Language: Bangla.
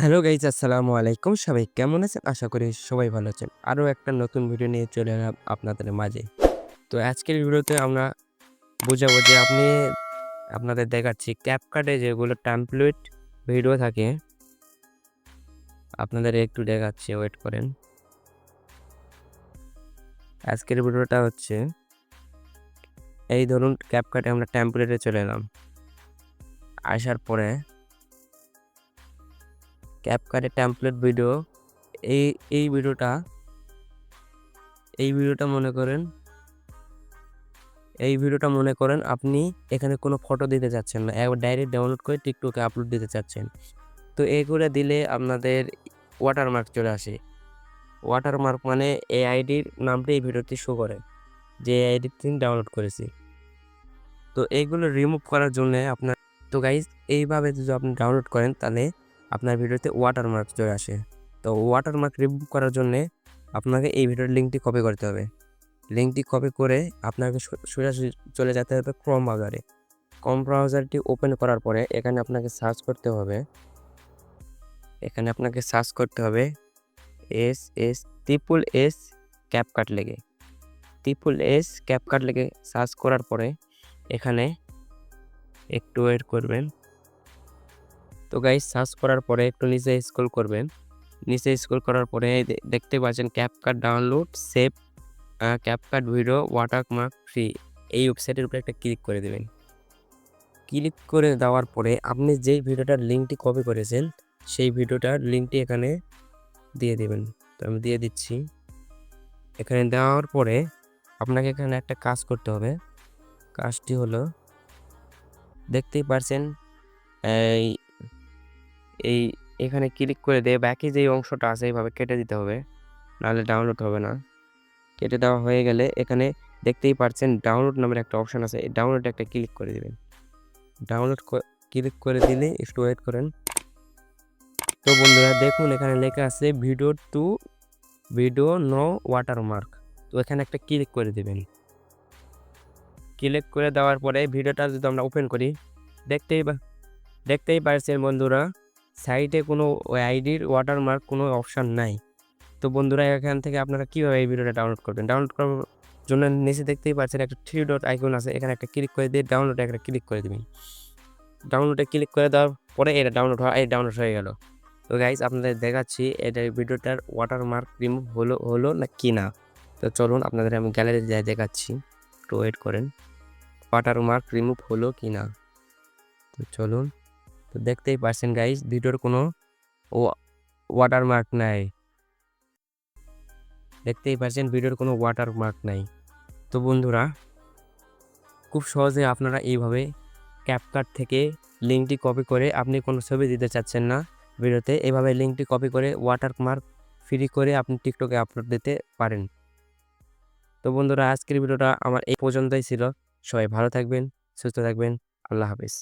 হ্যালো গাইজ আসসালামু আলাইকুম। সবাই কেমন আছেন? আশা করি সবাই ভালো আছেন। আরও একটা নতুন ভিডিও নিয়ে চলে এলাম আপনাদের মাঝে। তো আজকের ভিডিওতে আমরা বোঝাবো যে আপনি, আপনাদের দেখাচ্ছি ক্যাপকাটে যেগুলো ট্যাম্পলেট ভিডিও থাকে। আপনাদের একটু দেখাচ্ছি ওয়েট করেন। আজকের ভিডিওটা হচ্ছে, এই ধরুন ক্যাপকাটে আমরা ট্যাম্পলেটে চলে এলাম। আসার পরে ক্যাপকাটে ট্যাম্পলেট ভিডিও এই এই ভিডিওটা এই ভিডিওটা মনে করেন, এই ভিডিওটা মনে করেন আপনি এখানে কোনো ফটো দিতে চাচ্ছেন না, একবার ডাইরেক্ট ডাউনলোড করে টিকটকে আপলোড দিতে চাচ্ছেন। তো এই করে দিলে আপনাদের ওয়াটারমার্ক চলে আসে। ওয়াটারমার্ক মানে এই আইডির নামটা এই ভিডিওতে শো করে, যে এই আইডি তিনি ডাউনলোড করেছি। তো এইগুলো রিমুভ করার জন্য আপনার, তো গাইজ এইভাবে যদি আপনি ডাউনলোড করেন তাহলে আপনার ভিডিওতে ওয়াটারমার্ক চলে আসে। তো ওয়াটারমার্ক রিমুভ করার জন্যে আপনাকে এই ভিডিওর লিঙ্কটি কপি করতে হবে। লিঙ্কটি কপি করে আপনাকে সোজাসুজি চলে যেতে হবে ক্রম ব্রাউজারে ক্রম ব্রাউজারটি ওপেন করার পরে এখানে আপনাকে সার্চ করতে হবে। এখানে আপনাকে সার্চ করতে হবে S S triple S CapCut লেগে। ট্রিপুল এস ক্যাপকাট লেগে সার্চ করার পরে এখানে একটু ওয়েট করবেন। তো গাইস সার্চ করার পরে একটু নিচে স্ক্রল করবেন। নিচে স্ক্রল করার পরে দেখতে পাচ্ছেন CapCut download save CapCut video watermark free এই ওয়েবসাইটের উপরে একটা ক্লিক করে দেবেন। ক্লিক করে দেওয়ার পরে আপনি যেই ভিডিওটার লিঙ্কটি কপি করেছেন, সেই ভিডিওটার লিঙ্কটি এখানে দিয়ে দেবেন। তো আমি দিয়ে দিচ্ছি। এখানে দেওয়ার পরে আপনাকে এখানে একটা কাজ করতে হবে। কাজটি হলো, দেখতেই পারছেন, এই এই এখানে ক্লিক করে দিয়ে বাকি যেই অংশটা আছে এইভাবে কেটে দিতে হবে। নাহলে ডাউনলোড হবে না। কেটে দেওয়া হয়ে গেলে এখানে দেখতেই পারছেন ডাউনলোড নামের একটা অপশান আছে। এই ডাউনলোডে একটা ক্লিক করে দেবেন। ডাউনলোড ক্লিক করে দিলে একটু ওয়েট করেন। তো বন্ধুরা দেখুন এখানে লেখা আছে video to video no watermark তো এখানে একটা ক্লিক করে দেবেন। ক্লিক করে দেওয়ার পরে ভিডিওটা যদি আমরা ওপেন করি, দেখতেই দেখতেই পারছেন বন্ধুরা। সাইটে কোনো আইডির ওয়াটারমার্ক কোনো অপশান নাই। তো বন্ধুরা, এখান থেকে আপনারা কীভাবে এই ভিডিওটা ডাউনলোড করবেন? ডাউনলোড করার জন্য নিচে দেখতেই পাচ্ছেন একটা থ্রি ডট আইকন আছে। এখানে একটা ক্লিক করে দিয়ে ডাউনলোডে একটা ক্লিক করে দেবেন। ডাউনলোডে ক্লিক করে দেওয়ার পরে এটা ডাউনলোড হয় এই ডাউনলোড হয়ে গেল। তো গাইজ আপনাদের দেখাচ্ছি এটা ভিডিওটার ওয়াটারমার্ক রিমুভ হলো হলো না কি না। তো চলুন আপনাদের আমি গ্যালারি যাই, দেখাচ্ছি। একটু ওয়েট করেন। ওয়াটারমার্ক রিমুভ হলো কি না? তো চলুন। তো দেখতেই পারছেন গাইজ ভিডিওর কোনো ওয়াটারমার্ক নাই। দেখতেই পাচ্ছেন ভিডিওর কোনো ওয়াটারমার্ক নাই। তো বন্ধুরা, খুব সহজে আপনারা এইভাবে ক্যাপকাট থেকে লিঙ্কটি কপি করে আপনি কোনো ছবি দিতে চাচ্ছেন না ভিডিওতে, এভাবে লিঙ্কটি কপি করে ওয়াটারমার্ক ফ্রি করে আপনি টিকটকে আপলোড দিতে পারেন। তো বন্ধুরা, আজকের ভিডিওটা আমার এই পর্যন্তই ছিল। সবাই ভালো থাকবেন, সুস্থ থাকবেন, আল্লাহ হাফিজ।